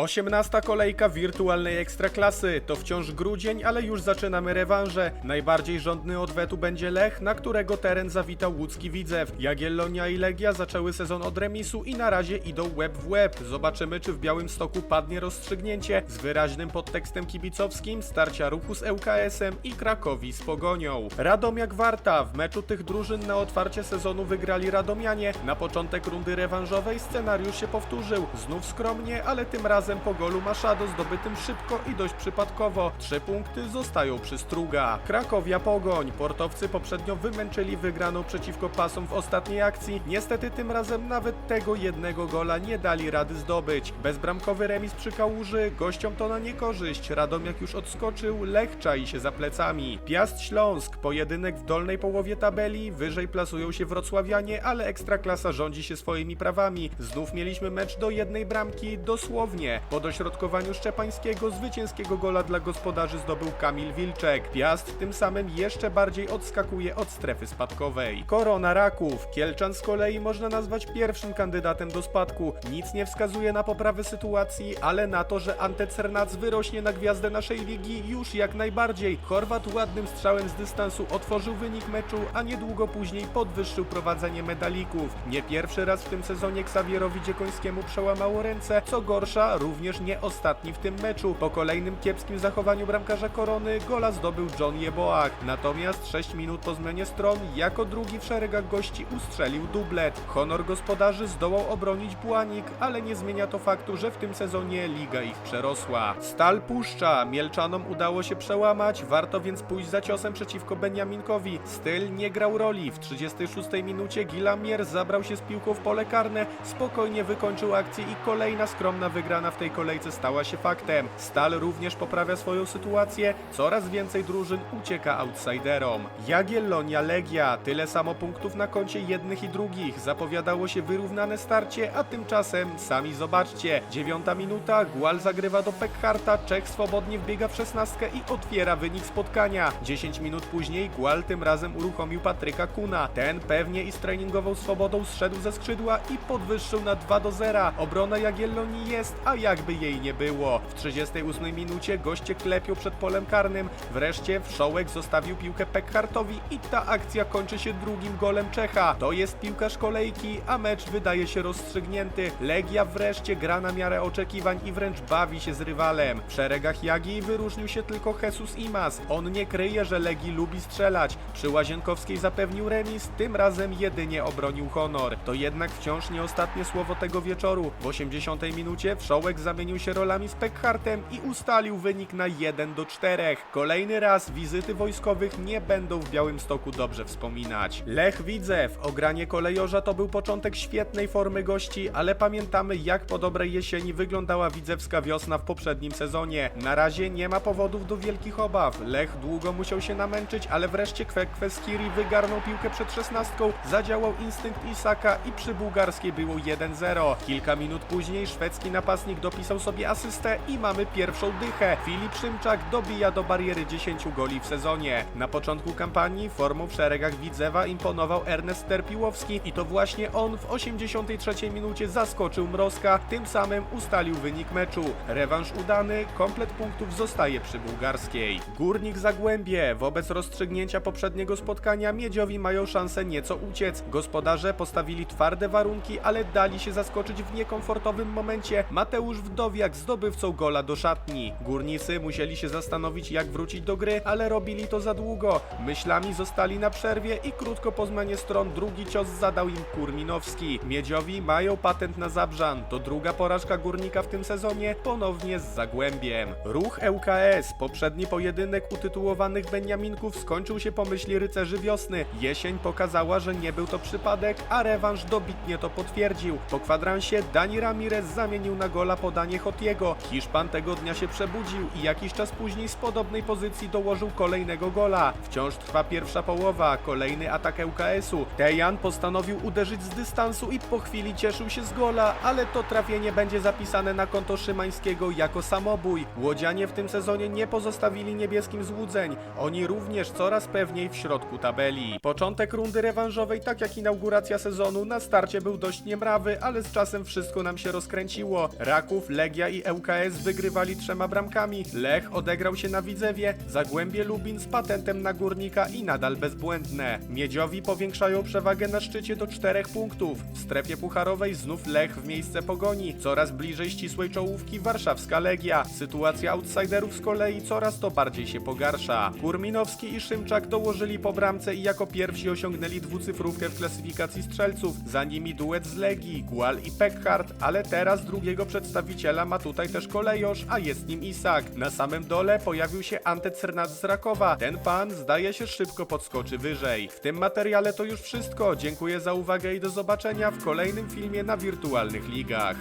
18 kolejka wirtualnej ekstraklasy. To wciąż grudzień, ale już zaczynamy rewanże. Najbardziej rządny odwetu będzie Lech, na którego teren zawitał łódzki Widzew. Jagiellonia i Legia zaczęły sezon od remisu i na razie idą łeb w łeb. Zobaczymy, czy w Białymstoku padnie rozstrzygnięcie z wyraźnym podtekstem kibicowskim starcia ruchu z ŁKS-em i Krakowi z Pogonią. Radomiak Warta. W meczu tych drużyn na otwarcie sezonu wygrali Radomianie. Na początek rundy rewanżowej scenariusz się powtórzył. Znów skromnie, ale tym razem po golu Maszado zdobytym szybko i dość przypadkowo. Trzy punkty zostają przy Struga. Krakowia Pogoń. Portowcy poprzednio wymęczyli wygraną przeciwko pasom w ostatniej akcji. Niestety tym razem nawet tego jednego gola nie dali rady zdobyć. Bezbramkowy remis przy Kałuży. Gościom to na niekorzyść. Radomiak już odskoczył. Lech czai się za plecami. Piast Śląsk. Pojedynek w dolnej połowie tabeli. Wyżej plasują się wrocławianie, ale Ekstraklasa rządzi się swoimi prawami. Znów mieliśmy mecz do jednej bramki, dosłownie. Po dośrodkowaniu Szczepańskiego zwycięskiego gola dla gospodarzy zdobył Kamil Wilczek. Piast tym samym jeszcze bardziej odskakuje od strefy spadkowej. Korona Raków. Kielczan z kolei można nazwać pierwszym kandydatem do spadku. Nic nie wskazuje na poprawę sytuacji, ale na to, że Ante Cernac wyrośnie na gwiazdę naszej ligi już jak najbardziej. Chorwat ładnym strzałem z dystansu otworzył wynik meczu, a niedługo później podwyższył prowadzenie medalików. Nie pierwszy raz w tym sezonie Xavierowi Dziekońskiemu przełamało ręce, co gorsza, również nie ostatni w tym meczu. Po kolejnym kiepskim zachowaniu bramkarza Korony gola zdobył John Jeboak. Natomiast 6 minut po zmianie stron, jako drugi w szeregach gości ustrzelił dublet. Honor gospodarzy zdołał obronić Błanik, ale nie zmienia to faktu, że w tym sezonie liga ich przerosła. Stal puszcza, Mielczanom udało się przełamać, warto więc pójść za ciosem przeciwko Beniaminkowi. Styl nie grał roli. W 36 minucie Gilamier zabrał się z piłką w pole karne, spokojnie wykończył akcję i kolejna skromna wygrana w tej kolejce stała się faktem. Stal również poprawia swoją sytuację, coraz więcej drużyn ucieka outsiderom. Jagiellonia Legia, tyle samo punktów na koncie jednych i drugich. Zapowiadało się wyrównane starcie, a tymczasem sami zobaczcie. Dziewiąta minuta, Gual zagrywa do Pekharta, Czech swobodnie wbiega w szesnastkę i otwiera wynik spotkania. 10 minut później Gual tym razem uruchomił Patryka Kuna. Ten pewnie i z treningową swobodą zszedł ze skrzydła i podwyższył na 2 do 0. Obrona Jagiellonii jest, a jakby jej nie było. W 38 minucie goście klepią przed polem karnym. Wreszcie Wszołek zostawił piłkę Pekhartowi i ta akcja kończy się drugim golem Czecha. To jest piłkarz kolejki, a mecz wydaje się rozstrzygnięty. Legia wreszcie gra na miarę oczekiwań i wręcz bawi się z rywalem. W szeregach Jagi wyróżnił się tylko Jesus Imas. On nie kryje, że Legii lubi strzelać. Przy Łazienkowskiej zapewnił remis, tym razem jedynie obronił honor. To jednak wciąż nie ostatnie słowo tego wieczoru. W 80 minucie Wszołek zamienił się rolami z Pekhartem i ustalił wynik na 1 do 4. Kolejny raz wizyty wojskowych nie będą w Białymstoku dobrze wspominać. Lech Widzew, ogranie kolejorza to był początek świetnej formy gości, ale pamiętamy jak po dobrej jesieni wyglądała widzewska wiosna w poprzednim sezonie. Na razie nie ma powodów do wielkich obaw. Lech długo musiał się namęczyć, ale wreszcie Kwekwe Skiri wygarnął piłkę przed szesnastką, zadziałał instynkt Isaka i przy bułgarskiej było 1-0. Kilka minut później szwedzki napastnik dopisał sobie asystę i mamy pierwszą dychę. Filip Szymczak dobija do bariery 10 goli w sezonie. Na początku kampanii formą w szeregach Widzewa imponował Ernest Terpiłowski i to właśnie on w 83 minucie zaskoczył Mrozka, tym samym ustalił wynik meczu. Rewanż udany, komplet punktów zostaje przy bułgarskiej. Górnik Zagłębie. Wobec rozstrzygnięcia poprzedniego spotkania Miedziowi mają szansę nieco uciec. Gospodarze postawili twarde warunki, ale dali się zaskoczyć w niekomfortowym momencie. Mateusz Wdowiak zdobywcą gola do szatni. Górnicy musieli się zastanowić jak wrócić do gry, ale robili to za długo. Myślami zostali na przerwie i krótko po zmianie stron drugi cios zadał im Kurminowski. Miedziowi mają patent na Zabrzan. To druga porażka Górnika w tym sezonie, ponownie z Zagłębiem. Ruch ŁKS. Poprzedni pojedynek utytułowanych Beniaminków skończył się po myśli rycerzy wiosny. Jesień pokazała, że nie był to przypadek, a rewanż dobitnie to potwierdził. Po kwadransie Dani Ramirez zamienił na gola podanie Hotiego. Hiszpan tego dnia się przebudził i jakiś czas później z podobnej pozycji dołożył kolejnego gola. Wciąż trwa pierwsza połowa, kolejny atak ŁKS-u. Tejan postanowił uderzyć z dystansu i po chwili cieszył się z gola, ale to trafienie będzie zapisane na konto Szymańskiego jako samobój. Łodzianie w tym sezonie nie pozostawili niebieskim złudzeń. Oni również coraz pewniej w środku tabeli. Początek rundy rewanżowej, tak jak inauguracja sezonu, na starcie był dość niemrawy, ale z czasem wszystko nam się rozkręciło. Raków Kraków, Legia i ŁKS wygrywali trzema bramkami. Lech odegrał się na Widzewie, Zagłębie Lubin z patentem na Górnika i nadal bezbłędne. Miedziowi powiększają przewagę na szczycie do czterech punktów. W strefie pucharowej znów Lech w miejsce pogoni. Coraz bliżej ścisłej czołówki warszawska Legia. Sytuacja outsiderów z kolei coraz to bardziej się pogarsza. Kurminowski i Szymczak dołożyli po bramce i jako pierwsi osiągnęli dwucyfrówkę w klasyfikacji strzelców. Za nimi duet z Legii, Gual i Peckhardt, ale teraz drugiego przedstawiciela ma tutaj też kolejosz, a jest nim Isak. Na samym dole pojawił się Ante Cernac z Rakowa. Ten pan zdaje się szybko podskoczy wyżej. W tym materiale to już wszystko. Dziękuję za uwagę i do zobaczenia w kolejnym filmie na wirtualnych ligach.